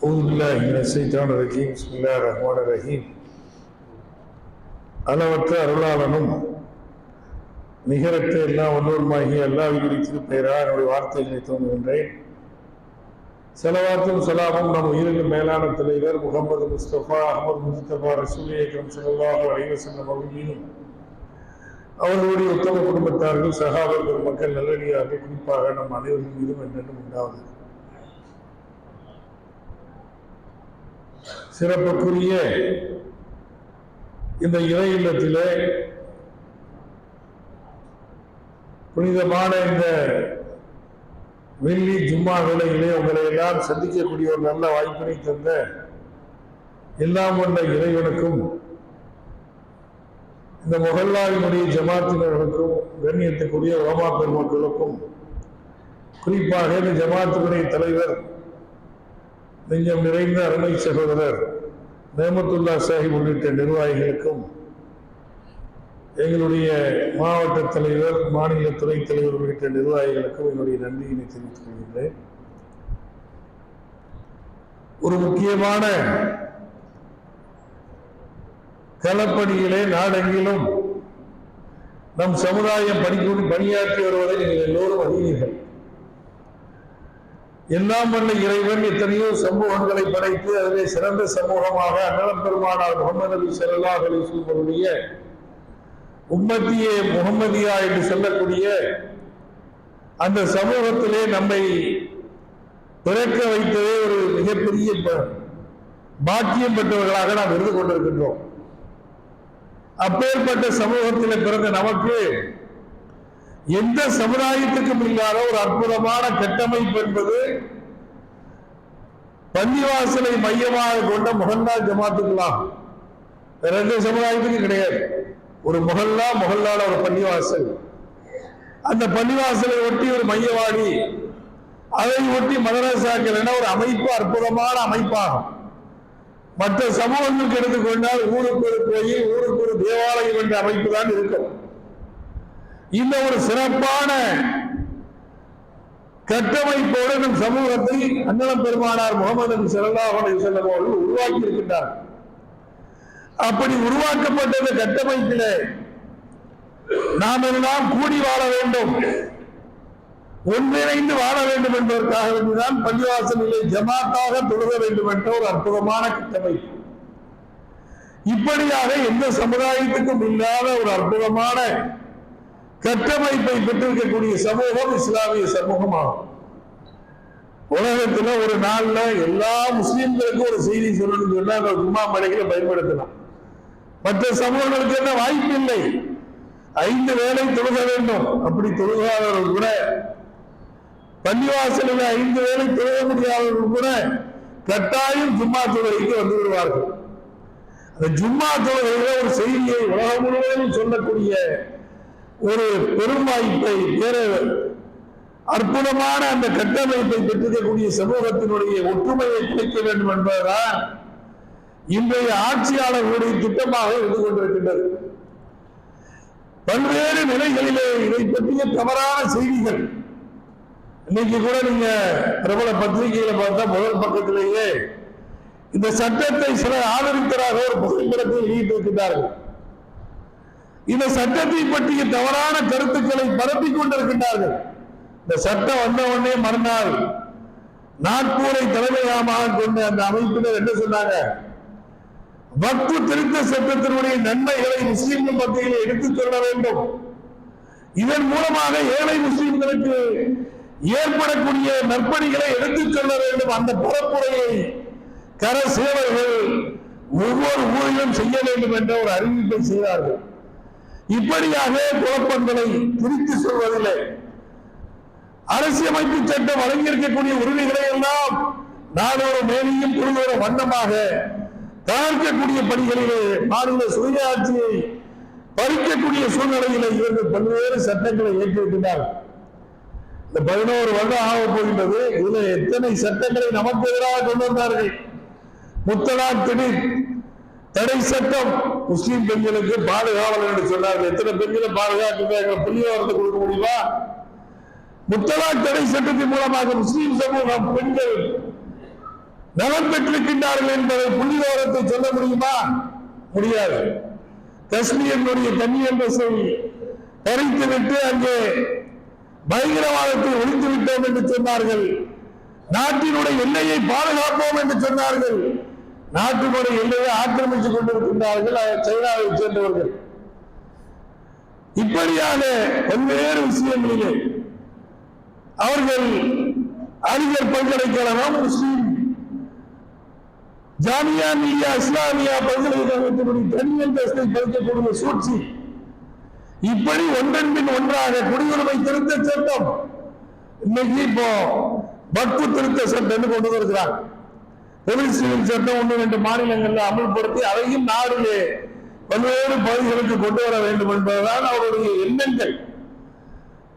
أعوذ بالله من الشيطان الرجيم بسم الله الرحمن الرحيم அளவற்ற அருளாளனும் நிகரற்ற எல்லா வல்லோருமாகிய அல்லாஹ்வின் திருப்பெயரா என்னுடைய வார்த்தைகளை தோன்றுகின்றேன் செலவாத்தும் சலாமும் நம் உயிருக்கு மேலான தலைவர் முகமது முஸ்தபா அகமது முஸ்தபா ரசூல் ஏக்கம் செலவாக அனைவசல்லம் அவர்கள் மீதும் அவர்களுடைய உத்தம குடும்பத்தார்கள் சகாபர்கள் மக்கள் நல்லடியார்கள் குறிப்பாக நம் அனைவரின் மீதும் என்றென்றும் உண்டாவது சிறப்புக்குரிய இந்த இறை இல்லத்திலே புனிதமான இந்த வெள்ளி ஜும்மா வேளையிலே உங்களை எல்லாம் சந்திக்கக்கூடிய ஒரு நல்ல வாய்ப்பினை தந்த எல்லாம் கொண்ட இறைவனுக்கும் இந்த முகல்லாவினுடைய ஜமாத்தினர்களுக்கும் கண்ணியத்துக்குரிய ரோமா பெருமக்களுக்கும் குறிப்பாக இந்த ஜமாத்தினுடைய தலைவர் நெஞ்சம் நிறைந்த அருமை சகோதரர் நேமத்துல்லா சாஹிப் உள்ளிட்ட நிர்வாகிகளுக்கும் எங்களுடைய மாவட்ட தலைவர் மாநில துறை தலைவர் உள்ளிட்ட நிர்வாகிகளுக்கும் என்னுடைய நன்றியினை தெரிவித்துக் கொள்கின்றேன். ஒரு முக்கியமான களப்பணியிலே நாடெங்கிலும் நம் சமுதாயம் பணிக்கு பணியாற்றி வருவதை நீங்கள் எல்லோரும் அறிவீர்கள். எல்லாம் பண்ண இறைவன் எத்தனையோ சமூகங்களை படைத்து அதிலே சிறந்த சமூகமாக அண்ணலம் பெருமானார் முகமது நபி ஸல்லல்லாஹு அலைஹி வஸல்லமுடைய உம்மத்தியே முகமதியா என்று சொல்லக்கூடிய அந்த சமூகத்திலே நம்மை பிறக்க வைத்ததே ஒரு மிகப்பெரிய ப- பாக்கியம் பெற்றவர்களாக நாம் இருந்து கொண்டிருக்கின்றோம். அப்பேற்பட்ட சமூகத்தில் பிறந்த நமக்கு எந்த சமுதாயத்துக்கும் இல்லாத ஒரு அற்புதமான கட்டமைப்பு என்பது பள்ளிவாசலை மையமாக கொண்ட மொஹல்லா ஜமாத்துக்கலாம் ரெண்டு சமுதாயத்துக்கு சமுதாயத்துக்கும் கிடையாது. ஒரு முகல்லா மொஹல்லால ஒரு பள்ளிவாசல். அந்த பள்ளிவாசலை ஒட்டி ஒரு மையவாடி. அதை ஒட்டி மதரசாக்கள் என ஒரு அமைப்பு அற்புதமான அமைப்பாகும். மற்ற சமூகங்களுக்கு எடுத்துக்கொண்டால் ஊருக்கு ஒரு கோயில் ஊருக்கு ஒரு தேவாலயம் என்ற அமைப்பு தான் இருக்கும். இந்த ஒரு சிறப்பான கட்டமைப்போடு நம் சமூகத்தை அண்ணலம் பெருமானார் முகமது நபி ஸல்லல்லாஹு அவர்கள் உருவாக்கி இருக்கின்றார் அப்படி உருவாக்கப்பட்ட இந்த கட்டமைப்பிலே நாம் எல்லாம் கூடி வாழ வேண்டும். ஒன்றிணைந்து வாழ வேண்டும் என்பதற்காக வேண்டிதான் பள்ளிவாசலிலே ஜமாத்தாக தொடர வேண்டும் என்ற ஒரு அற்புதமான கட்டமைப்பு. இப்படியாக எந்த சமுதாயத்துக்கும் இல்லாத ஒரு அற்புதமான கட்டமைப்பை பெற்றிருக்கக்கூடிய சமூகம் இஸ்லாமிய சமூகமாகும். உலகத்துல ஒரு நாள்ல எல்லா முஸ்லீம்களுக்கும் ஒரு செய்தி சொல்லணும்னு சொன்னா அந்த ஜும்மா மலைகளை பயன்படுத்தலாம். மற்ற சமூகங்களுக்கு என்ன வாய்ப்பு இல்லை. ஐந்து வேலை தொழுக வேண்டும். அப்படி தொழுகாதவர்கள் கூட பள்ளிவாசலில் ஐந்து வேலை தொழுக முடியாதவர்கள் கூட கட்டாயம் ஜும்மா தொழுகைக்கு வந்து விடுவார்கள். அந்த ஜும்மா தொழுகையில ஒரு செய்தியை உலகம் முழுவதும் சொல்லக்கூடிய ஒரு பெரும் வாய்ப்பை பேர அற்புதமான அந்த கட்டமைப்பை பெற்றிருக்கக்கூடிய சமூகத்தினுடைய ஒற்றுமையை குறைக்க வேண்டும் என்பதுதான் இன்றைய ஆட்சியாளர்களுடைய திட்டமாக இருந்து கொண்டிருக்கின்றது. பல்வேறு நிலைகளிலே இதை பற்றிய தவறான செய்திகள். இன்னைக்கு கூட நீங்க பிரபல பத்திரிகையில பார்த்தா முதல் பக்கத்திலேயே இந்த சட்டத்தை சில ஆதரித்தராக ஒரு புகைப்படத்தை வெளியிட்டிருக்கிறார்கள் இந்த சட்டத்தை பற்றிய தவறான கருத்துக்களை பரப்பிக் கொண்டிருக்கின்றார்கள். இந்த சட்டம் வந்த உடனே மறுநாள் நாட்பூரை தலைமையகமாக கொண்ட அந்த அமைப்பினர் என்ன சொன்னாங்க? வக்ஃபு திருத்த சட்டத்தினுடைய நன்மைகளை முஸ்லிம்கள் மத்தியில் எடுத்துச் சொல்ல வேண்டும். இதன் மூலமாக ஏழை முஸ்லிம்களுக்கு ஏற்படக்கூடிய நற்பணிகளை எடுத்துச் சொல்ல வேண்டும். அந்த பரப்புரையை கர சேவர்கள் ஒவ்வொரு ஊரிலும் செய்ய வேண்டும் என்ற ஒரு அறிவிப்பை செய்தார்கள். இப்படியாக குழப்பங்களை பிரித்து சொல்வதில்லை. அரசியமைப்பு சட்டம் வழங்கியிருக்கக்கூடிய உரிமைகளை எல்லாம் நாடோட மேலையும் புரிதோட வண்ணமாக தகர்க்கக்கூடிய பணிகளிலே மாநில சுயாட்சியை பறிக்கக்கூடிய சூழ்நிலையில இவர்கள் பல்வேறு சட்டங்களை ஏற்றிருக்கிறார்கள் இந்த பதினோரு வருடம் ஆக போகின்றது. இதுல எத்தனை சட்டங்களை நமக்கு எதிராக கொண்டு வந்தார்கள்? முத்தலாக் திடீர் தடை சட்டம். முஸ்லீம் பெண்களுக்கு பாதுகாவலர் என்று சொன்னார்கள். எத்தனை பெண்களை பாதுகாக்க புள்ளிவரத்தை கொடுக்க முடியுமா? முத்தலாக் தடை சட்டத்தின் மூலமாக முஸ்லீம் சமூகம் பெண்கள் நலம் பெற்றிருக்கின்றார்கள் என்பதை புள்ளிவிவரத்தை சொல்ல முடியுமா? முடியாது. காஷ்மீரினுடைய கன்னியம்பசை பறித்துவிட்டு அங்கே பயங்கரவாதத்தை ஒழித்து விட்டோம் என்று சொன்னார்கள். நாட்டினுடைய எல்லையை பாதுகாப்போம் என்று சொன்னார்கள். நாட்டினுடைய எல்லையை ஆக்கிரமித்துக் கொண்டிருக்கின்றார்கள் சைனாவை சேர்ந்தவர்கள். இப்படியான பல்வேறு விஷயங்களிலே அவர்கள் அறிஞர் பல்கலைக்கழகம் முஸ்லீம் ஜாமியா மில்லியா இஸ்லாமியா பல்கலைக்கழகத்தினுடைய தனியல் தஸ்தை பறிக்கக்கூடிய சூழ்ச்சி. இப்படி ஒன்றன் பின் ஒன்றாக குடியுரிமை திருத்த சட்டம். இன்னைக்கு இப்போ பக்து திருத்த சட்டம் கொண்டு வருகிறார் பொலிஸ் சிவில் சட்டம் ஒன்று ரெண்டு மாநிலங்களில் அமல்படுத்தி அதையும் நாடிலே பல்வேறு பகுதிகளுக்கு கொண்டு வர வேண்டும் என்பதுதான் அவருடைய எண்ணங்கள்.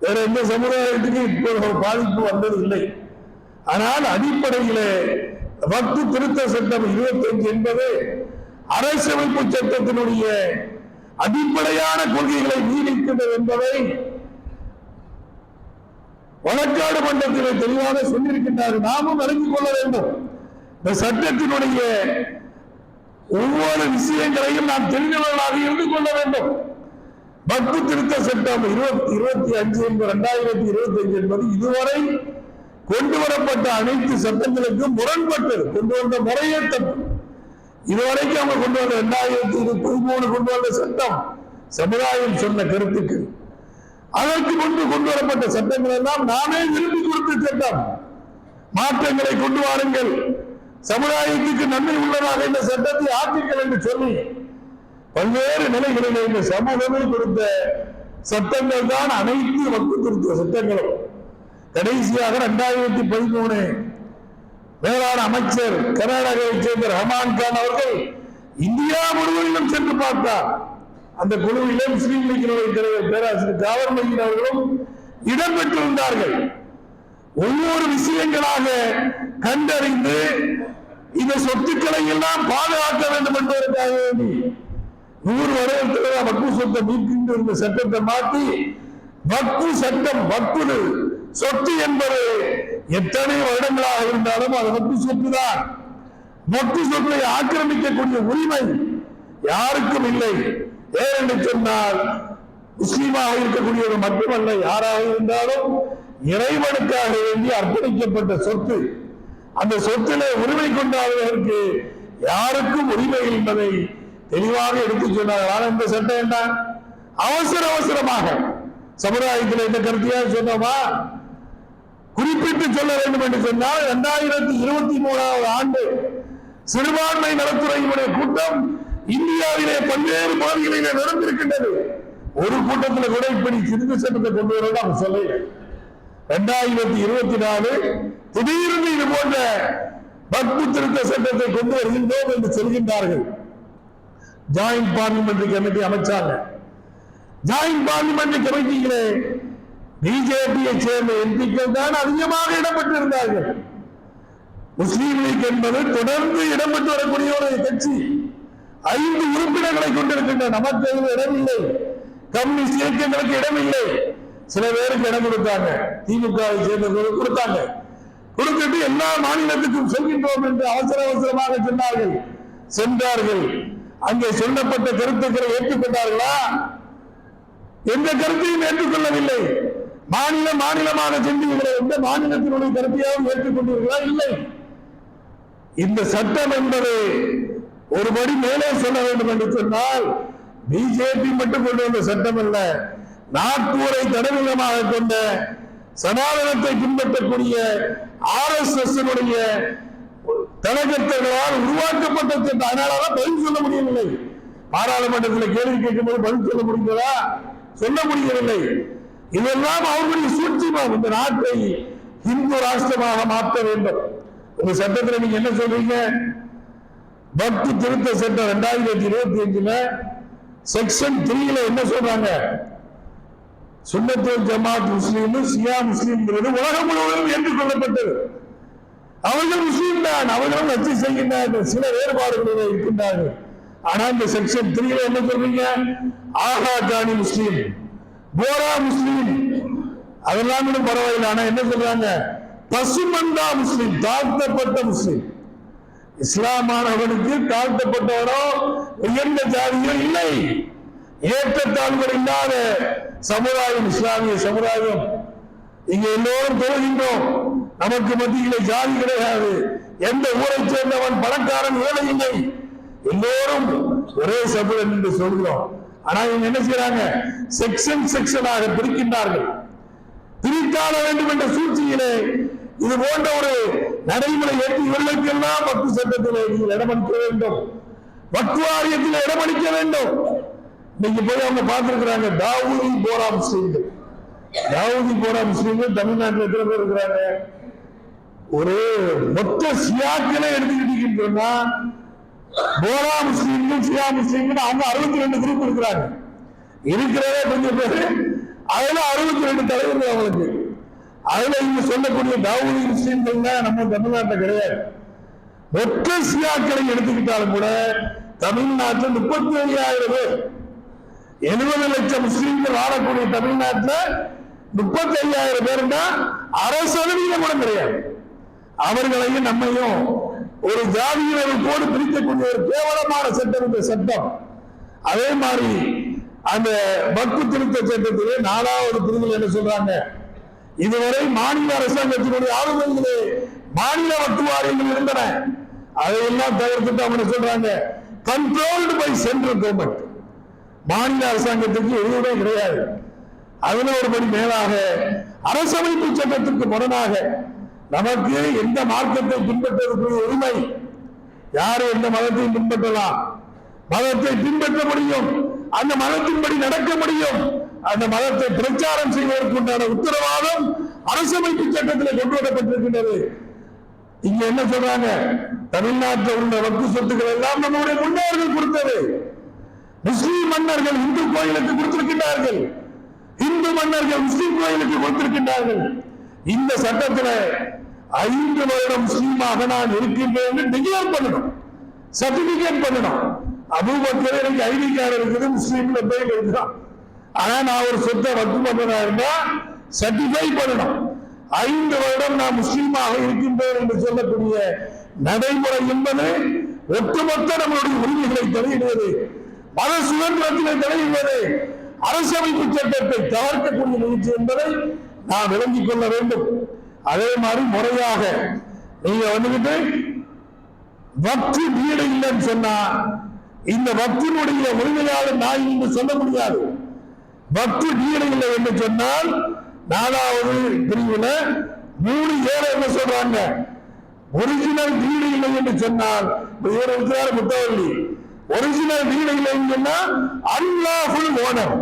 வேற எந்த சமுதாயத்துக்கு இப்போ பாதிப்பு வந்தது இல்லை ஆனால் அடிப்படையிலே வக்து திருத்த சட்டம் 25 என்பது அரசமைப்பு சட்டத்தினுடைய அடிப்படையான கொள்கைகளை நீடிக்கின்றது என்பதை வழக்காடு மன்றத்திலே தெளிவாக சொல்லியிருக்கின்றார்கள். நாமும் விளங்கிக் கொள்ள வேண்டும். இந்த சட்டத்தினுடைய ஒவ்வொரு விஷயங்களையும் நாம் தெரிந்தவர்களாக இருந்து கொள்ள வேண்டும். பக்தி திருத்த சட்டம் இருபத்தி இருபத்தி அஞ்சு என்பது இரண்டாயிரத்தி இருபத்தி அஞ்சு என்பது இதுவரை கொண்டு வரப்பட்ட அனைத்து சட்டங்களுக்கும் முரண்பட்டது. கொண்டு வந்த முறையே தப்பு. இதுவரைக்கும் அவங்க கொண்டு வந்த இரண்டாயிரத்தி பதிமூணு கொண்டு வந்த சட்டம் சமுதாயம் சொன்ன கருத்துக்கு. அதற்கு முன்பு கொண்டு வரப்பட்ட சட்டங்கள் எல்லாம் நாமே விரும்பி கொடுத்த சட்டம். மாற்றங்களை கொண்டு வாருங்கள். சமுதாயத்துக்கு நன்மை உள்ளதாக இந்த சட்டத்தை ஆக்குங்கள் என்று சொல்லி பல்வேறு நிலைகளில் இந்த சமூகமே கொடுத்த சட்டங்கள் தான் அனைத்து வக்கு திருத்த சட்டங்களும். கடைசியாக இரண்டாயிரத்தி பதிமூணு வேளாண் அமைச்சர் கர்நாடகாவைச் சேர்ந்த ரஹமான் கான் அவர்கள் இந்தியா முழுவதிலும் சென்று பார்த்தார். அந்த குழுவிலே முஸ்லீம் லீக்கினுடைய தலைவர் பேராசிரியர் காவர் மையின் அவர்களும் இடம்பெற்றிருந்தார்கள். ஒவ்வொரு விஷயங்களாக கண்டறிந்து இந்த சொத்துக்களை எல்லாம் பாதுகாக்க வேண்டும் என்பதற்காக வேண்டி நூறு வருடத்தில் வக்கு சொத்தை மீட்கின்ற இந்த சட்டத்தை மாற்றி வக்கு சட்டம் வக்குது சொத்து என்பது எத்தனை வருடங்களாக இருந்தாலும் அது வக்கு சொத்து தான் வக்கு சொத்தை ஆக்கிரமிக்கக்கூடிய உரிமை யாருக்கும் இல்லை. ஏனென்று சொன்னால் முஸ்லீமாக இருக்கக்கூடியவர் மட்டுமல்ல யாராக இருந்தாலும் இறைவனுக்காக வேண்டி அர்ப்பணிக்கப்பட்ட சொத்து அந்த சொத்திலே உரிமை கொண்டாடுவதற்கு யாருக்கும் உரிமை என்பதை தெளிவாக எடுத்துச் சொன்னார்கள் இந்த சட்டம் என்ன? அவசர அவசரமாக. சமுதாயத்தில் இந்த கருத்தையாக சொன்னோமா? குறிப்பிட்டு சொல்ல வேண்டும் என்று சொன்னால் இரண்டாயிரத்தி இருபத்தி மூணாவது ஆண்டு சிறுபான்மை நலத்துறையினுடைய கூட்டம் இந்தியாவிலே பல்வேறு பகுதிகளிலே நடந்திருக்கின்றது. ஒரு கூட்டத்தில் கூட இப்படி திருத்த சட்டத்தை கொண்டு வரணும் அவங்க சொல்லல. இரண்டாயிரத்தி இருபத்தி நாலு திடீரென்று இது போன்ற பக்தி திருத்த சட்டத்தை கொண்டு வருகின்றோம் என்று சொல்கின்றார்கள். ஜாயிண்ட் பார்லிமெண்ட் கமிட்டி அமைச்சாங்க. ஜாயிண்ட் பார்லிமெண்ட் கமிட்டியிலே பிஜேபியை சேர்ந்த எம்பிக்கள் தான் அதிகமாக இடம்பெற்றிருந்தார்கள். முஸ்லீம் லீக் என்பது தொடர்ந்து இடம்பெற்று வரக்கூடிய ஒரு கட்சி. ஐந்து உறுப்பினர்களை கொண்டிருக்கின்ற நமக்கு அதில் இடமில்லை. கம்யூனிஸ்ட் இயக்கங்களுக்கு இடமில்லை. சில பேருக்கு இடம் கொடுத்தாங்க. திமுகவை சேர்ந்தவர்களுக்கு கொடுத்தாங்க. கொடுத்துட்டு எல்லா மாநிலத்துக்கும் செல்கின்றோம் என்று அவசர அவசரமாக சொன்னார்கள். சென்றார்கள். அங்கே சொல்லப்பட்ட கருத்துக்களை ஏற்றுக்கொண்டார்களா? எந்த கருத்தையும் ஏற்றுக்கொள்ளவில்லை. மாநில மாநிலமாக சென்றீர்களே எந்த மாநிலத்தினுடைய கருத்தையாவது ஏற்றுக்கொண்டீர்களா இல்லை. இந்த சட்டம் என்பது ஒருபடி மேலே சொல்ல வேண்டும் என்று சொன்னால் பிஜேபி மட்டும் கொண்டு வந்த சட்டம் அல்ல. நாக்பூரை தடவிலமாக கொண்ட சனாதனத்தை பின்பற்றக்கூடிய ஆர் எஸ் எஸ் தலைக்கர்த்தர்களால் உருவாக்கப்பட்ட சட்டம் அதனாலதான் பதில் சொல்ல முடியவில்லை. பாராளுமன்றத்தில் கேள்வி கேட்கும்போது பதில் சொல்ல முடிந்ததா? சொல்ல முடியவில்லை. இதெல்லாம் அவர்களுடைய சூழ்ச்சிமாம் இந்த நாட்டை இந்து ராஷ்டிரமாக மாற்ற வேண்டும். உங்க சட்டத்தில் நீங்க என்ன சொல்றீங்க? பக்தி திருத்த சட்டம் ரெண்டாயிரத்தி இருபத்தி அஞ்சுல செக்ஷன் த்ரீல என்ன சொல்றாங்க? சுன்னத்துல் ஜமாத் முஸ்லீம் சியா முஸ்லீம்ங்கிறது உலகம் முழுவதும் ஏற்றுக்கொள்ளப்பட்டது. அவர்கள் முஸ்லீம் தான் அவர்களும் வச்சு செய்கின்றார்கள் சில வேறுபாடுகள் இருக்கின்றார்கள். ஆனா இந்த செக்ஷன் த்ரீல என்ன சொல்றீங்க? ஆஹா காணி முஸ்லீம் போரா முஸ்லீம். அதெல்லாம் கூட பரவாயில்லை ஆனா என்ன சொல்றாங்க? பசுமந்தா முஸ்லீம் தாழ்த்தப்பட்ட முஸ்லீம். இஸ்லாமானவனுக்கு தாழ்த்தப்பட்டவரோ உயர்ந்த ஜாதியோ இல்லை. ஏற்றத்தாழ்வுகள் இல்லாத சமுதாயம் இஸ்லாமிய சமுதாயம். இங்க எல்லோரும் தொழுகின்றோம். நமக்கு மத்தியிலே ஜாதி கிடையாது. எந்த ஊரை சேர்ந்தவன் பணக்காரன் ஏழை இல்லை. எல்லோரும் ஒரே சமுதன் என்று சொல்கிறோம். ஆனா இவங்க என்ன செய்யறாங்க? செக்ஷன் செக்ஷனாக பிரிக்கின்றார்கள். பிரித்தாள வேண்டும் என்ற சூழ்ச்சியிலே இது போன்ற ஒரு நடைமுறை ஏற்றி இவர்களுக்கெல்லாம் பத்து சட்டத்தில் நீங்கள் இடமளிக்க வேண்டும். வக்ஃபு வாரியத்தில் இடமளிக்க வேண்டும். இன்னைக்கு போய் அவங்க பார்த்துருக்குறாங்க தாவூதி போரா முஸ்லீம்கள். தாவூதி போரா முஸ்லீம்கள் தமிழ்நாட்டில் எத்தனை பேர் இருக்கிறாங்க? ஒரு மொத்த சியாக்களை எடுத்துக்கிட்டீங்கன்னு போரா முஸ்லீம்கள் சியா முஸ்லீம்கள் அவங்க அறுபத்தி ரெண்டு குரூப் இருக்கிறாங்க. இருக்கிறதே கொஞ்சம் பேரு. அதுல அறுபத்தி ரெண்டு தலைவர்கள் அவங்களுக்கு. அதுல இங்க சொல்லக்கூடிய தாவூதி முஸ்லீம்கள் நம்ம தமிழ்நாட்டில் கிடையாது. மொத்த சியாக்களை எடுத்துக்கிட்டாலும் கூட தமிழ்நாட்டில் முப்பத்தி ஐயாயிரம் பேர் எழுபது லட்சம் முஸ்லீம்கள் வாழக்கூடிய தமிழ்நாட்டில் முப்பத்தி ஐயாயிரம் பேருன்னா அரை சதவீதம் கூட கிடையாது. அவர்களையும் நம்மையும் ஒரு ஜாதியினருக்கோடு பிரிக்கக்கூடிய ஒரு கேவலமான சட்டம் இந்த சட்டம். அதே மாதிரி அந்த வக்கு திருத்த சட்டத்திலே நாலாவது பிரிவில் என்ன சொல்றாங்க? இதுவரை மாநில அரசாங்கத்தினுடைய ஆளுநர்களே மாநில வக்கு வாரியங்கள் இருந்தன. அதையெல்லாம் தவிர்த்துட்டு அவங்க சொல்றாங்க? கண்ட்ரோல்டு பை சென்ட்ரல் கவர்மெண்ட் மாநில அரசாங்கத்துக்கு எதுவுமே கிடையாது. அதுல ஒரு படி மேலாக அரசமைப்பு சட்டத்திற்கு முரணாக நமக்கு எந்த மார்க்கத்தை பின்பற்றுவதற்கு உரிமை யாரும் எந்த மதத்தையும் பின்பற்றலாம்? மதத்தை பின்பற்ற முடியும். அந்த மதத்தின்படி நடக்க முடியும். அந்த மதத்தை பிரச்சாரம் செய்வதற்குண்டான உத்தரவாதம் அரசமைப்பு சட்டத்தில் கொண்டு வரப்பட்டிருக்கின்றது இங்க என்ன சொல்றாங்க? தமிழ்நாட்டில் உள்ள வக்கு சொத்துக்கள் எல்லாம் நம்முடைய முன்னோர்கள் கொடுத்தது. முஸ்லீம் மன்னர்கள் இந்து கோயிலுக்கு கொடுத்திருக்கின்றார்கள். இந்து மன்னர்கள் முஸ்லீம் கோயிலுக்கு கொடுத்திருக்கின்றார்கள். இந்த சட்டத்தில் ஐந்து வருடம் முஸ்லீமாக நான் இருக்கின்றேன் என்று டிக்ளேர் பண்ணணும். சர்டிபிகேட் பண்ணணும். அபூபக்கர் எனக்கு ஐடி கார்டு இருக்குது முஸ்லீம்ல போய் இருக்கிறான் ஆனா நான் ஒரு சொத்தை வக்கு பண்ணதா இருந்தா சர்டிஃபை பண்ணணும். ஐந்து வருடம் நான் முஸ்லீமாக இருக்கின்றேன் என்று சொல்லக்கூடிய நடைமுறை என்பது ஒட்டுமொத்த நம்மளுடைய உரிமைகளை தலையிடுவது மத சுதந்திரத்தினை தலையிடுவது அரசமைப்பு சட்டத்தை தவிர்க்கக்கூடிய முயற்சி என்பதை நாம் விளங்கிக் கொள்ள வேண்டும். அதே மாதிரி முறையாக நீங்க வந்துகிட்டு பக்தி வீடு இல்லைன்னு சொன்னா இந்த பக்தியினுடைய உரிமையாளர் நான் என்று சொல்ல முடியாது. பக்தி வீடு இல்லை என்று சொன்னால் நாலாவது பிரிவுல மூணு ஏழை என்ன சொல்றாங்க? ஒரிஜினல் வீடு இல்லை என்று சொன்னால் இவர் இருக்கிறார் முத்தவள்ளி ஒரிஜினல் வீடு இல்லை சொன்னா அன்லாஃபுல் ஓனர்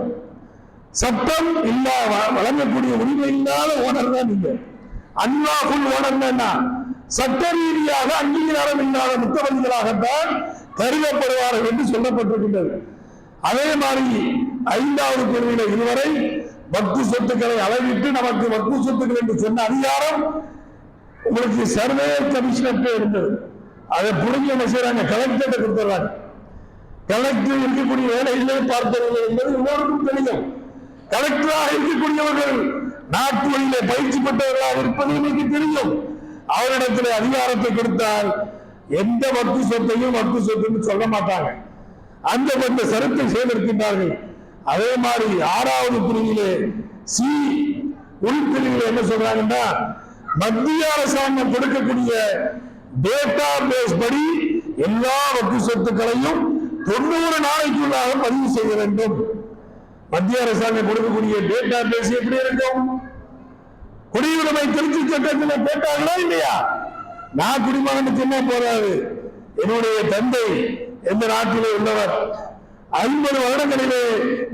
சட்டம் இல்லா வழங்கக்கூடிய உரிமை இல்லாத ஓனர் தான் நீங்க. அன்லாஃபுல் ஓனர் என்ன? சட்ட ரீதியாக அங்கீகாரம் இல்லாத முத்தவதிகளாகத்தான் கருதப்படுவார்கள் என்று சொல்லப்பட்டிருக்கின்றது. அதே மாதிரி ஐந்தாவது பிரிவில இதுவரை பக்தி சொத்துக்களை அளவிட்டு நமக்கு பக்தி சொத்துக்கள் என்று சொன்ன அதிகாரம் உங்களுக்கு சர்வே கமிஷனர் இருந்தது. அதை புரிஞ்சு என்ன செய்யறாங்க கலெக்டர் கொடுத்துறாங்க கலெக்டர் இருக்கக்கூடிய வேலைகளை பார்த்தவர்கள் என்பது எல்லோருக்கும் தெரியும் கலெக்டராக இருக்கக்கூடியவர்கள் நாட்டு வழியிலே பயிற்சி பெற்றவர்களாக இருப்பது எனக்கு தெரியும். அவரிடத்தில் அதிகாரத்தை கொடுத்தால் எந்த வக்கு சொத்தையும் வக்கு சொத்துன்னு சொல்ல மாட்டாங்க. அந்த அந்த சரத்தை செய்திருக்கின்றார்கள் அதே மாதிரி ஆறாவது பிரிவிலே சி உள்பிரிவில் என்ன சொல்றாங்கன்னா மத்திய அரசாங்கம் கொடுக்கக்கூடிய டேட்டா பேஸ் படி எல்லா வக்கு சொத்துக்களையும் தொண்ணூறு நாளைக்குள்ளாக பதிவு செய்ய வேண்டும். மத்திய அரசாங்கம் கொடுக்கக்கூடிய டேட்டா பேசி எப்படி இருக்கும்? குடியுரிமை திருச்சி சட்டத்தில் கேட்டாங்களா இல்லையா? நான் குடிமகனுக்கு என்ன போதாது என்னுடைய தந்தை எந்த நாட்டிலே உள்ளவர்? ஐம்பது வருடங்களிலே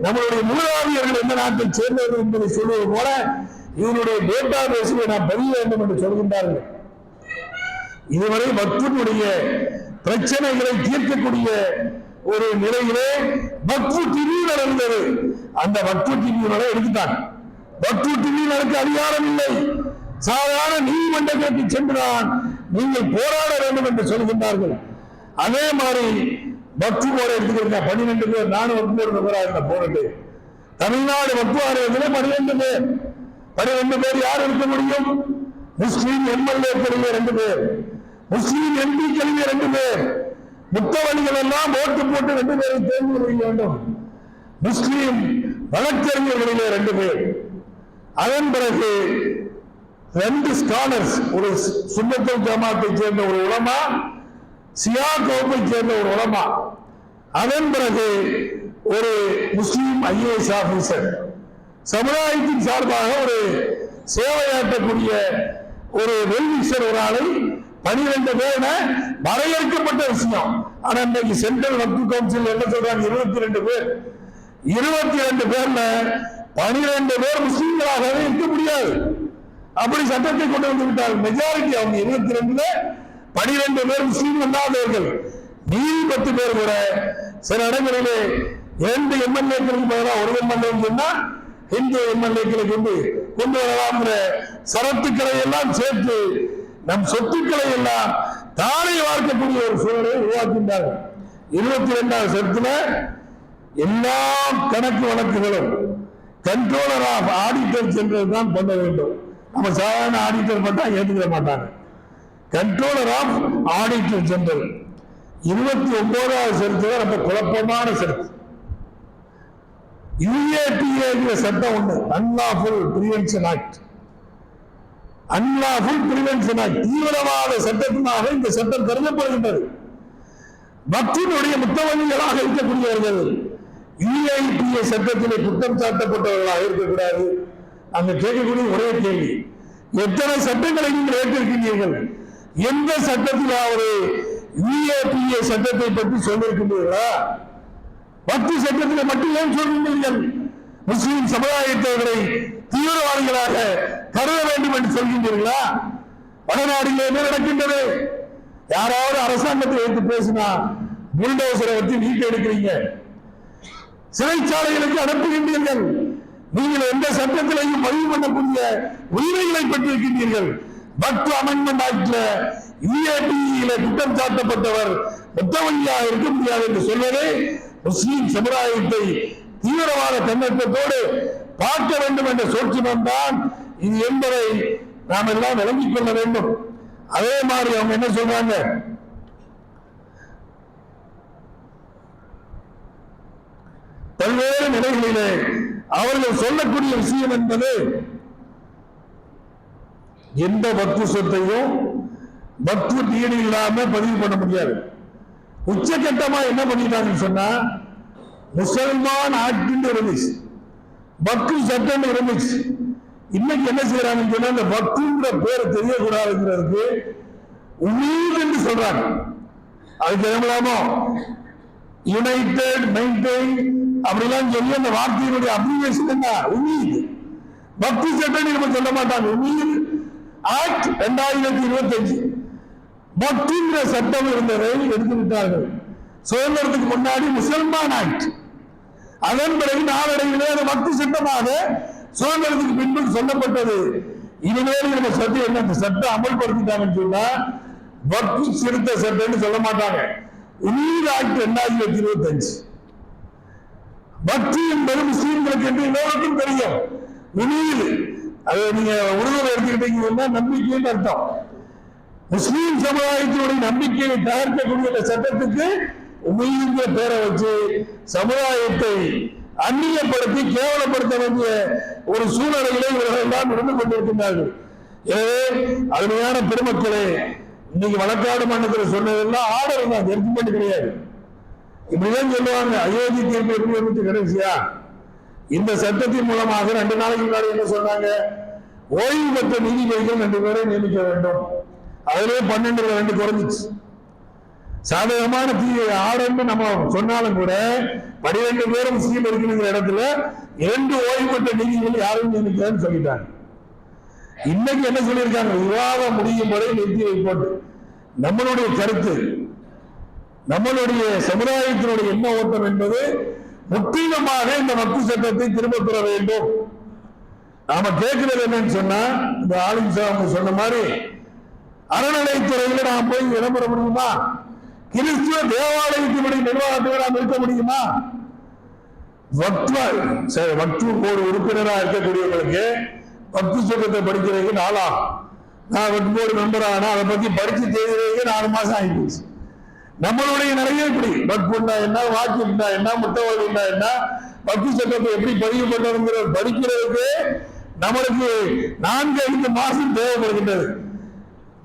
நம்மளுடைய மூதாதியர்கள் எந்த நாட்டை சேர்ந்தவர் என்பதை சொல்வது போல இவனுடைய டேட்டா பேஸிலே நான் பதிய வேண்டும் என்று சொல்கின்றார்கள். இதுவரை வக்ஃபினுடைய பிரச்சனைகளை தீர்க்கக்கூடிய ஒரு நிலையிலே வக்ஃபு டிவியூனர் இருந்தது அந்த வக்ஃபு டிவியூனரை எடுத்துட்டாங்க வக்ஃபு டிவியூனருக்கு அதிகாரம் இல்லை. சாதாரண நீதிமன்றத்திற்கு சென்றுதான் நீங்கள் போராட வேண்டும் என்று சொல்கின்றார்கள். அதே மாதிரி வக்ஃபு போர்டு எடுத்துக்கிறீங்க பன்னிரெண்டு பேர் நானும் ஒரு பேர் நபராக இருந்த போராட்டு தமிழ்நாடு வக்ஃபு வாரியத்தில் பன்னிரெண்டு பேர். பன்னிரெண்டு பேர் யார் இருக்க முடியும்? முஸ்லீம் எம்எல்ஏ எம்எல்ஏக்களில் ரெண்டு பேர். முஸ்லீம் எம்பி கல்வி ரெண்டு பேர். முத்தவழிகள் எல்லாம் ஓட்டு போட்டு ரெண்டு பேரை தேர்வு செய்ய வேண்டும். முஸ்லீம் வழக்கறிஞர்களிலே ரெண்டு பேர். அதன் பிறகு ரெண்டு ஸ்காலர்ஸ் ஒரு சுண்ணத்தல் ஜமாத்தை சேர்ந்த ஒரு உலமா சியா கோப்பை சேர்ந்த ஒரு உலமா. அதன் பிறகு ஒரு முஸ்லீம் ஐஏஎஸ் ஆபீசர் சமுதாயத்தின் சார்பாக ஒரு சேவையாற்றக்கூடிய ஒரு வெல்விஷர் ஒரு ஆளை பனிரெண்டு பேர் வரையறுக்கப்பட்ட விஷயம். ஆனா இன்னைக்கு சென்ட்ரல் வக்ஃப் கவுன்சில் என்ன சொல்றாங்க? இருபத்தி ரெண்டு பேர். இருபத்தி ரெண்டு பேர்ல பனிரெண்டு பேர் முஸ்லீம்களாகவே இருக்க முடியாது. அப்படி சட்டத்தை கொண்டு வந்து விட்டார் மெஜாரிட்டி அவங்க இருபத்தி ரெண்டுல பனிரெண்டு பேர் முஸ்லீம் அல்லாதவர்கள். மீதி பத்து பேர் கூட சில இடங்களிலே இரண்டு எம்எல்ஏக்களுக்கு பதிலாக ஒரு எம்எல்ஏ சொன்னா இந்து எம்எல்ஏக்களை கொண்டு கொண்டு வரலாம்ங்கிற சரத்துக்களை எல்லாம் சேர்த்து நம் சொத்துக்களை எல்லாம் தானே வார்க்கக்கூடிய ஒரு சூழலை உருவாக்கின்றார்கள். இருபத்தி ரெண்டாவது சரத்துல எல்லா கணக்கு வழக்குகளும் கண்ட்ரோலர் ஆஃப் ஆடிட்டர் சென்றது தான் பண்ண வேண்டும். நம்ம சாதாரண ஆடிட்டர் பண்ணா ஏற்றுக்கிற மாட்டாங்க. கண்ட்ரோலர் ஆஃப் ஆடிட்டர் ஜெனரல் இருபத்தி ஒன்பதாவது சரத்துல ரொம்ப குழப்பமான சரத்து யுஏபிஏங்கிற சட்டம் ஒன்று unlawful prevention act unlawful prevention act தீவிரவாத சட்டத்தினாக இந்த சட்டம் கருதப்படுகின்றது. பக்தியினுடைய முத்தவழிகளாக இருக்கக்கூடியவர்கள் யூஐபிஏ சட்டத்திலே குற்றம் சாட்டப்பட்டவர்களாக இருக்கக்கூடாது. அங்க கேட்கக்கூடிய ஒரே கேள்வி எத்தனை சட்டங்களை நீங்கள் ஏற்றிருக்கின்றீர்கள்? எந்த சட்டத்திலாவது யூஏபிஏ சட்டத்தை பற்றி சொல்லியிருக்கின்றீர்களா? பக்தி சட்டத்தில் மட்டும் ஏன் சொல்கின்றீர்கள்? முஸ்லிம் சமுதாயத்தவர்களை தீவிரவாதிகளாக கருத வேண்டும் என்று சொல்கின்றீர்களா? வடநாடுகளில் என்ன நடக்கின்றது? யாராவது அரசாங்கத்தை வைத்து பேசினா புல்டோசரை வச்சு நீக்க எடுக்கிறீங்க. சிறைச்சாலைகளுக்கு அனுப்புகின்றீர்கள். நீங்கள் எந்த சட்டத்திலையும் பதிவு பண்ணக்கூடிய உரிமைகளை பெற்றிருக்கின்றீர்கள். பக்து அமெண்ட்மெண்ட் ஆக்ட்ல இஏபியில குற்றம் சாட்டப்பட்டவர் முத்தவழியாக இருக்க முடியாது என்று சொல்வதே முஸ்லிம் சமுதாயத்தை தீவிரவாத கண்ணோட்டத்தோடு பார்க்க வேண்டும் என்ற சூழ்ச்சினம் தான் இது என்பதை நாம் எல்லாம் விளங்கிக் கொள்ள வேண்டும். அதே மாதிரி அவங்க என்ன சொல்றாங்க? பல்வேறு நிலைகளிலே அவர்கள் சொல்லக்கூடிய விஷயம் என்பது எந்த பக்து சொத்தையும் பக்து தீடு இல்லாம பதிவு பண்ண முடியாது. உச்சகட்டமா என்ன பண்ணிட்டாங்கன்னு சொன்னா முசல்மான் ஆக்ட் இருந்துச்சு பக்து சட்டம் இருந்துச்சு. இன்னைக்கு என்ன செய்யறாங்கன்னு சொன்னா அந்த பக்துங்கிற பேர் தெரியக்கூடாதுங்கிறதுக்கு உமீத் என்று சொல்றாங்க. அதுக்கு எவ்வளவு யுனைடெட் மெயின்டைன் அப்படிலாம் சொல்லி அந்த வார்த்தையினுடைய அப்ரிவேஷன் என்ன? உமீத் பக்தி சட்டம் நம்ம சொல்ல மாட்டாங்க. உமீத் ஆக்ட் ரெண்டாயிரத்தி இருபத்தி அஞ்சு பக்திங்கிற சட்டம் இருந்ததை எடுத்து விட்டார்கள் சுதந்திரத்துக்கு முன்னாடி முசல்மான் ஆக்ட் அதன் பிறகு நாளடைவிலே அது பக்தி சட்டமாக சுதந்திரத்துக்கு பின்பு சொல்லப்பட்டது. இனிமேல் நம்ம சட்டம் என்ன? அந்த சட்டம் அமல்படுத்திட்டாங்கன்னு சொன்னா பக்தி சிறுத்த சட்டம்னு சொல்ல மாட்டாங்க. உயிர் ஆக்ட் ரெண்டாயிரத்தி இருபத்தி அஞ்சு பக்தி என்பது முஸ்லீம்களுக்கு என்று எல்லோருக்கும் தெரியும். உயிர் அதை நீங்க உருவம் எடுத்துக்கிட்டீங்கன்னா நம்பிக்கைன்னு அர்த்தம். முஸ்லீம் சமுதாயத்தினுடைய நம்பிக்கையை தகர்க்கக்கூடிய சட்டத்துக்கு உமீதுங்கிற பேரை வச்சு சமுதாயத்தை அந்நியப்படுத்தி கேவலப்படுத்த வேண்டிய ஒரு சூழ்நிலையிலே இவர்கள் எல்லாம் இருந்து கொண்டிருக்கின்றார்கள். எனவே அருமையான பெருமக்களே இன்னைக்கு வழக்காடு மன்றத்தில் சொன்னதெல்லாம் ஆர்டர் தான் ஜட்ஜ்மெண்ட் கிடையாது. இப்படிதான் சொல்லுவாங்க அயோத்தி தீர்ப்பு எப்படி இருந்துச்சு கடைசியா? இந்த சட்டத்தின் மூலமாக ரெண்டு நாளைக்கு முன்னாடி என்ன சொன்னாங்க? ஓய்வு பெற்ற நீதிபதிகள் ரெண்டு பேரை நியமிக்க வேண்டும். அதிலே பன்னெண்டுல ரெண்டு குறைஞ்சிச்சு. சாதகமான தீ ஆர்டர்னு நம்ம சொன்னாலும் கூட பனிரெண்டு பேரும் முஸ்லீம் இருக்குங்கிற இடத்துல இரண்டு ஓய்வு பெற்ற நீதிபதிகள் யாரும் நியமிக்கலன்னு சொல்லிட்டாங்க. இன்னைக்கு என்ன சொல்லியிருக்காங்க? விவாதம் முடியும் வரை நிறுத்தி வைப்போட்டு நம்மளுடைய கருத்து நம்மளுடைய சமுதாயத்தினுடைய என்ன ஓட்டம் என்பது முற்றிலுமாக இந்த மக்கு சட்டத்தை திரும்ப பெற வேண்டும். நாம கேட்கிறது என்னன்னு சொன்னா இந்த ஆளுங்க அவங்க சொன்ன மாதிரி அறநிலைத்துறையில நாம் போய் விளம்பர பண்ணணுமா கிறிஸ்துவ தேவாலயத்தினுடைய நிர்வாகத்தில் நாம் இருக்க முடியுமா? வக்வ சரி, வக்ஃபு போர்டு உறுப்பினராக இருக்கக்கூடியவங்களுக்கு பக்தி சட்டத்தை படிக்கிறதுக்கு நாளா. நான் வெட்டு போர்டு மெம்பர் ஆனா அதை பத்தி படிச்சு தேதியிலேயே நாலு மாசம் ஆகிப்போச்சு நம்மளுடைய நிலையே இப்படி. வக்ஃபுண்டா என்ன வாக்கியம்டா என்ன முட்டவாதிண்டா என்ன வக்ஃபு சட்டத்தை எப்படி பதிவு படிக்கிறதுக்கு நம்மளுக்கு நான்கு ஐந்து மாசம் தேவைப்படுகின்றது.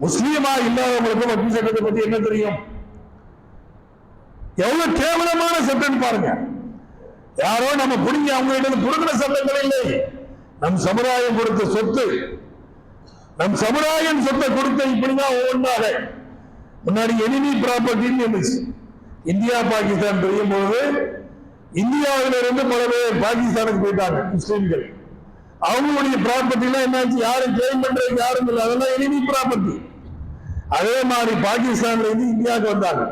முஸ்லீமா இல்லாதவங்களுக்கு வக்ஃபு சட்டத்தை பத்தி என்ன தெரியும்? எவ்வளவு கேவலமான சட்டம் பாருங்க. யாரோ நம்ம புடிங்க அவங்க கிட்ட புடுங்கின சட்டங்கள் இல்லை. நம் சமுதாயம் கொடுத்த சொத்து. நம் சமுதாயம் சொத்தை கொடுத்த இப்படிதான் ஒவ்வொன்றாக. முன்னாடி எனிமி ப்ராப்பர்ட்டின்னு இருந்துச்சு. இந்தியா பாகிஸ்தான் பிரியும் பொழுது இந்தியாவில இருந்து பல பேர் பாகிஸ்தானுக்கு போயிட்டாங்க முஸ்லீம்கள். அவங்களுடைய ப்ராப்பர்ட்டிலாம் என்னாச்சு? யாரும் கிளைம் பண்றதுக்கு யாரும் இல்லை. அதெல்லாம் எனிமி ப்ராப்பர்ட்டி அதே மாதிரி பாகிஸ்தான்ல இருந்து இந்தியாவுக்கு வந்தாங்க.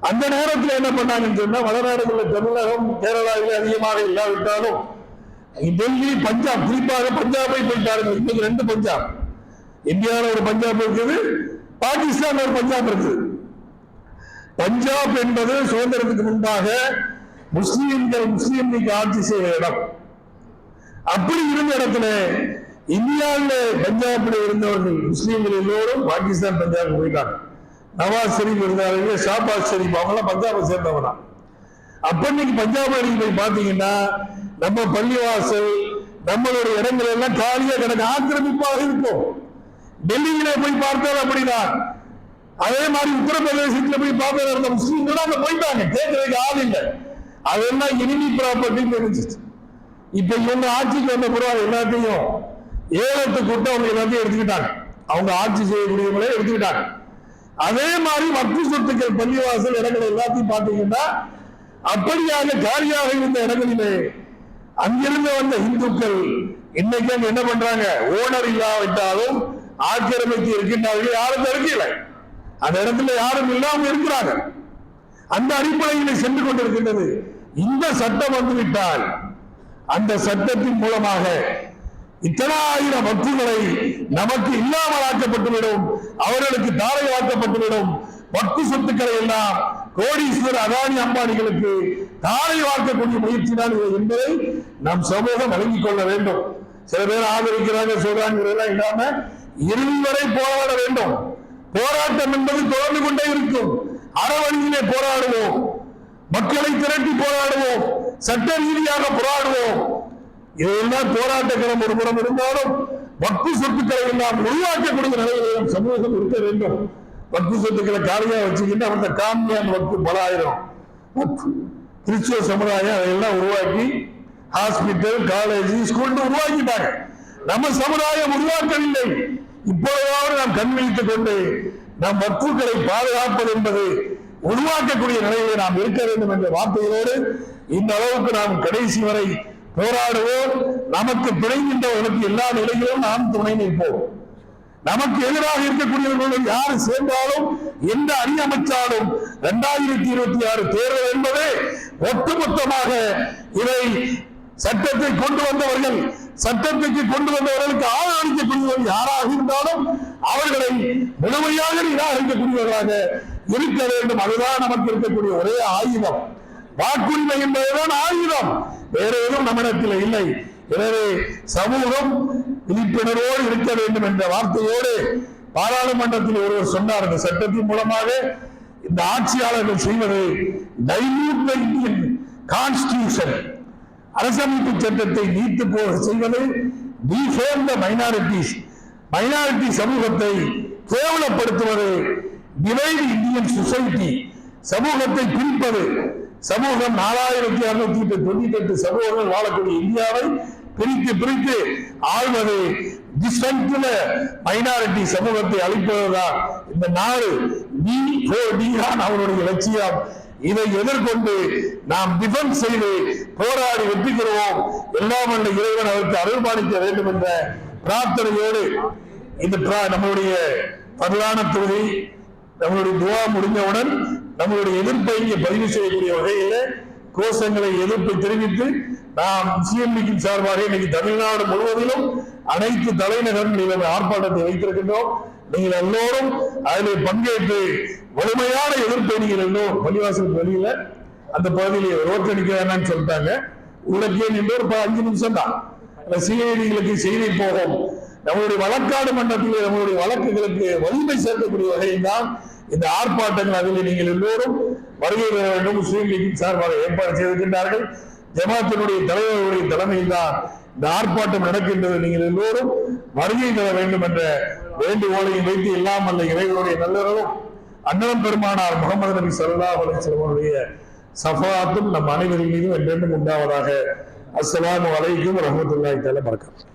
அந்த நேரத்தில் என்ன பண்ணாங்கன்னு சொன்னா வடநாடுகளில் தமிழகம் கேரளாவில் அதிகமாக இல்லாவிட்டாலும் டெல்லி பஞ்சாப் குறிப்பாக பஞ்சாபை போயிட்டார்கள் இன்னைக்கு ரெண்டு பஞ்சாப். இந்தியாவில் ஒரு பஞ்சாப் இருக்குது பாகிஸ்தான் ஒரு பஞ்சாப் இருக்குது. பஞ்சாப் என்பது சுதந்திரத்துக்கு முன்பாக முஸ்லீம்கள் முஸ்லீம் நீங்க ஆட்சி செய்த இடம். அப்படி இருந்த இடத்துல இந்தியாவில் பஞ்சாபில் இருந்தவர்கள் முஸ்லீம்கள் எல்லோரும் பாகிஸ்தான் பஞ்சாப் போயிட்டாங்க. நவாஸ் ஷெரீப் இருந்தாருங்க ஷாபாஸ் ஷெரீப் அவங்களாம் பஞ்சாபை சேர்ந்தவனா தான் அப்ப இன்னைக்கு பஞ்சாப் அணிக்கு போய் பாத்தீங்கன்னா நம்ம பள்ளிவாசல் நம்மளுடைய இடங்கள் எல்லாம் காலியா கிடக்கு. ஆக்கிரமிப்பாக இருக்கும். டெல்லியில போய் பார்த்தால் அப்படின்னா அதே மாதிரி உத்தரப்பிரதேசத்துல போய் பார்த்தால் இருந்த முஸ்லீம்கள் அங்க போயிட்டாங்க. கேட்கறதுக்கு ஆள் இல்லை. அதெல்லாம் எனிமி ப்ராப்பர்ட்டின்னு தெரிஞ்சிச்சு. இப்ப இவங்க ஆட்சிக்கு வந்த பிறகு எல்லாத்தையும் ஏலத்தை கூட்டம் அவங்க எல்லாத்தையும் எடுத்துக்கிட்டாங்க. அவங்க ஆட்சி செய்யக்கூடியவங்களே எடுத்துக்கிட்டாங்க. அதே மாதிரி வக்கு சொத்துக்கள் பள்ளிவாசல் இடங்கள் எல்லாத்தையும் பார்த்தீங்கன்னா அப்படியாக காலியாக இருந்த இடங்களிலே அங்கிருந்து வந்த இந்துக்கள் இன்னைக்கு அங்க என்ன பண்றாங்க? ஓனர் இல்லாவிட்டாலும் ஆக்கிரமித்து இருக்கின்றார்கள். யாரும் தடுக்கல அந்த இடத்துல யாரும் இல்லாம இருக்கிறாங்க. அந்த அடிப்படையில் சென்று கொண்டிருக்கின்றது. இந்த சட்டம் வந்துவிட்டால் அந்த சட்டத்தின் மூலமாக இத்தனாயிரம் வக்குகளை நமக்கு இல்லாமலாக்கப்பட்டுவிடும். அவர்களுக்கு தாரையாக்கப்பட்டுவிடும் வக்கு சொத்துக்களை எல்லாம் கோடீஸ்வரர் அதானி அம்பானிகளுக்கு தாரை வார்க்கக்கூடிய முயற்சி தான் இது என்பதை நம் சமூகம் வழங்கிக் கொள்ள வேண்டும். சில பேர் ஆதரிக்கிறாங்க சொல்றாங்க இல்லாம இறுதி வரை போராட வேண்டும். போராட்டம் என்பது தொடர்ந்து கொண்டே இருக்கும். அறவழியிலே போராடுவோம். மக்களை திரட்டி போராடுவோம். சட்ட ரீதியாக போராடுவோம். இதெல்லாம் போராட்டக்கிறம் ஒரு புறம் இருந்தாலும் வக்கு சொத்துக்களை நாம் உருவாக்கக்கூடிய நிலையில் சமூகம் இருக்க வேண்டும். வக்கு சொத்துக்களை காலியா வச்சுக்கிட்டு அவங்க காமியான் வக்கு பல ஆயிரம். கிறிஸ்துவ சமுதாயம் அதையெல்லாம் உருவாக்கி ஹாஸ்பிட்டல் காலேஜ் ஸ்கூல் உருவாக்கிட்டாங்க. நம்ம சமுதாயம் உருவாக்கவில்லை. இப்பொழுதாவது நாம் கண் விழித்துக் கொண்டு நம் வக்குகளை பாதுகாப்பது என்பது உருவாக்கக்கூடிய நிலையை நாம் இருக்க வேண்டும் என்ற வார்த்தைகளோடு இந்த அளவுக்கு நாம் கடைசி வரை போராடுவோம். நமக்கு பிணைகின்றவர்களுக்கு எல்லா நிலையிலும் நாம் துணை நிற்போம். நமக்கு எதிராக இருக்கக்கூடியவர்களுடன் யார் சேர்ந்தாலும் எந்த அணி அமைச்சாலும் இரண்டாயிரத்தி இருபத்தி ஆறு தேர்தல் என்பது ஒட்டுமொத்தமாக இதை சட்டத்தை கொண்டு வந்தவர்கள் சட்டத்துக்கு கொண்டு வந்தவர்களுக்கு ஆதரவளிக்கக்கூடியவர்கள் யாராக இருந்தாலும் அவர்களை முழுமையாக நிராகரிக்கக்கூடியவர்களாக இருக்க வேண்டும். அதுதான் நமக்கு இருக்கக்கூடிய ஒரே ஆயுதம். வாக்குரிமை என்பதுதான் ஆயுதம். வேற எதுவும் நம்மிடத்தில் இல்லை. எனவே சமூகம் விழிப்புணர்வோடு இருக்க வேண்டும் என்ற வார்த்தையோடு பாராளுமன்றத்தில் ஒருவர் சொன்னார். இந்த சட்டத்தின் மூலமாக இந்த ஆட்சியாளர்கள் செய்வது கான்ஸ்டியூஷன் அரசமைப்பு சட்டத்தை நீத்து போக செய்வது டிஃபேம் த மைனாரிட்டிஸ் மைனாரிட்டி சமூகத்தை கேவலப்படுத்துவது டிவைடு இந்தியன் சொசைட்டி சமூகத்தை பிரிப்பது சமூகம் நாலாயிரத்தி அறுநூத்தி தொண்ணூத்தி எட்டு சமூகங்கள் வாழக்கூடிய இந்தியாவை பிரித்து பிரித்து ஆள்வது டிஸ்டன்ஸ்ல மைனாரிட்டி சமூகத்தை அளிப்பதுதான் இந்த நாடு. டி டி தான் அவருடைய லட்சியம். இதை எதிர்கொண்டு நாம் டிஃபென்ஸ் செய்து போராடி வெற்றி எல்லாம் அந்த இறைவன் அவருக்கு அருள்பாலிக்க வேண்டும் என்ற பிரார்த்தனையோடு இந்த நம்முடைய பரலான தொகுதி நம்மளுடைய துவா முடிந்தவுடன் நம்மளுடைய எதிர்ப்பை இங்கே பதிவு செய்யக்கூடிய வகையில் கோஷங்களை எதிர்ப்பு தெரிவித்து நாம் முஸ்லீம் சார்பாக இன்னைக்கு தமிழ்நாடு முழுவதிலும் அனைத்து தலைநகரங்களிலும் ஆர்ப்பாட்டத்தை வைத்திருக்கின்றோம். நீங்கள் எல்லோரும் அதில் பங்கேற்று வலிமையான எதிர்ப்பை நீங்கள் எல்லோரும் பள்ளிவாசலுக்கு வெளியில அந்த பகுதியில் ரோட்டடிக்க வேணாம்னு சொல்லிட்டாங்க. உள்ளக்கே நின்று ஒரு ப- அஞ்சு நிமிஷம் தான் சிஐடிகளுக்கு செய்தி போகும். நம்மளுடைய வழக்காடு மன்றத்தில் நம்மளுடைய வழக்குகளுக்கு வலிமை சேர்க்கக்கூடிய வகையில் தான் இந்த ஆர்ப்பாட்டங்கள் அதில் நீங்கள் எல்லோரும் வருகை பெற வேண்டும். முஸ்லீம் லீக்கின் சார்பாக ஏற்பாடு செய்திருக்கின்றார்கள். ஜமாத்தினுடைய தலைவர்களுடைய தலைமையில் தான் இந்த ஆர்ப்பாட்டம் நடக்கின்றது. நீங்கள் எல்லோரும் வருகை தர வேண்டும் என்ற வேண்டுகோளையும் வைத்து இல்லாமல் அல்ல இறைவனுடைய நல்லவர்களும் அண்ணன் பெருமானார் முகமது நபி சல்லா அலைஹி சஃபாத்தும் நம் அனைவரின் மீதும் என்றென்றும் உண்டாவதாக. அஸ்லாம் வலைக்கும் ரஹமத்துல்லாய் தஆலா மறக்கிறேன்